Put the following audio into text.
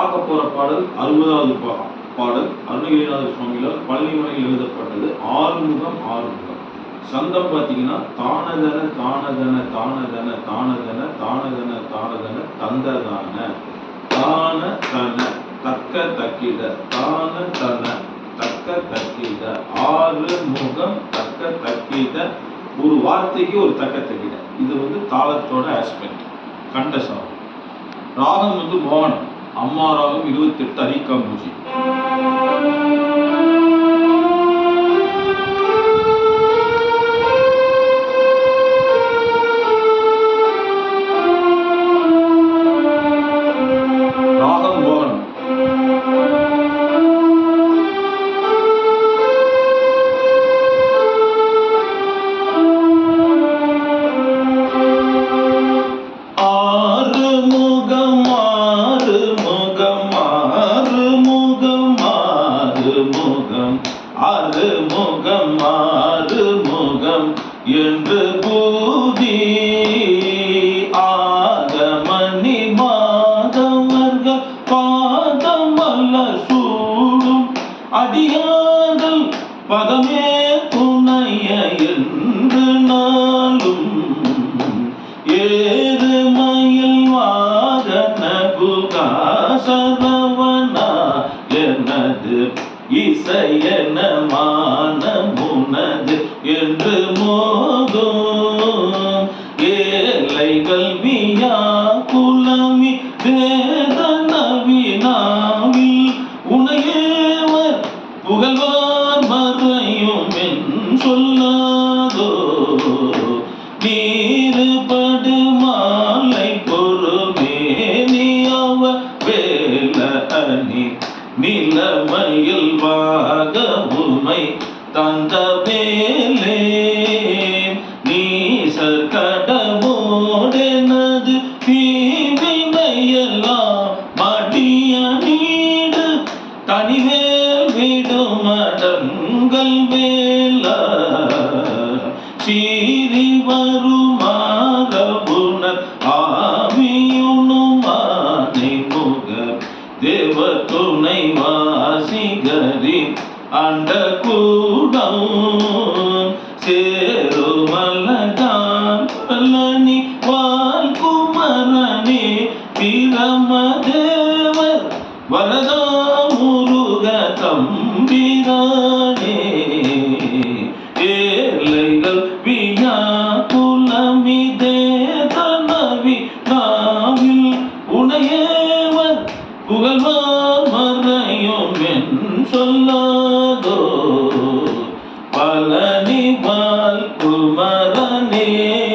பார்க்க போற பாடல் அறுபதாவது பா- பாடல் அருணகிரிநாத சுவாமிகளால் பழனிமலையில் எழுதப்பட்டது. ஆறுமுகம் ஆறுமுகம். சந்தம் பார்த்தீங்கன்னா தானதன தானதன தானதன தானதன தானதன தானதன தந்ததான. தான தன தக்க தக்கிட தான தன தக்க தக்கிட ஆறு முகம் தக்க தக்கிட ஒரு வார்த்தைக்கு ஒரு தக்க தக்கிட இது வந்து தாளத்தோட ஆஸ்பெக்ட் கண்டசம் ராகம் வந்து மோகனம். அம்மாராகும் இருபத்தெட்டு அரிக்காம்பூஜி ராகம் பூதி ஆகமணி மாதவர்கள் பாதமல்ல சூடும் அடியார்கள் பதமே துணைய என்று நாளும். ஏறு மயில் வாகன புகாசரவனா எனது இசையன மானமுனது? என்று மோதும். ஏழைகள் வியா குலமி வேதன வினாவில் உனையேவர் புகழ்வார் மறையும் என் சொல்லாதோ. நீருபடு மாலை பொறுமேனியவ நீ வேல அணி நிலமையில் வாக உமை தந்த வேலே நீசர் கடமோடெனது தீவினையெல்லாம் மடிய நீடு. தனிவேல் விடும் அடங்கள் வேல சீறி வருமாறபுணர் ஆவியுணுமானை முக தேவ துணை வாசிகரி அண்ட கூ சேருமலகான் பழனி பிரமதேவர். வரதா முருக தம்பிரானே. ஏழைகள் வியா குலமிதே தனவி நாவில் உனையேவர் புகழ்வார் மறையும் என் சொல்லாதோ কুরবানি বাল কুরবানি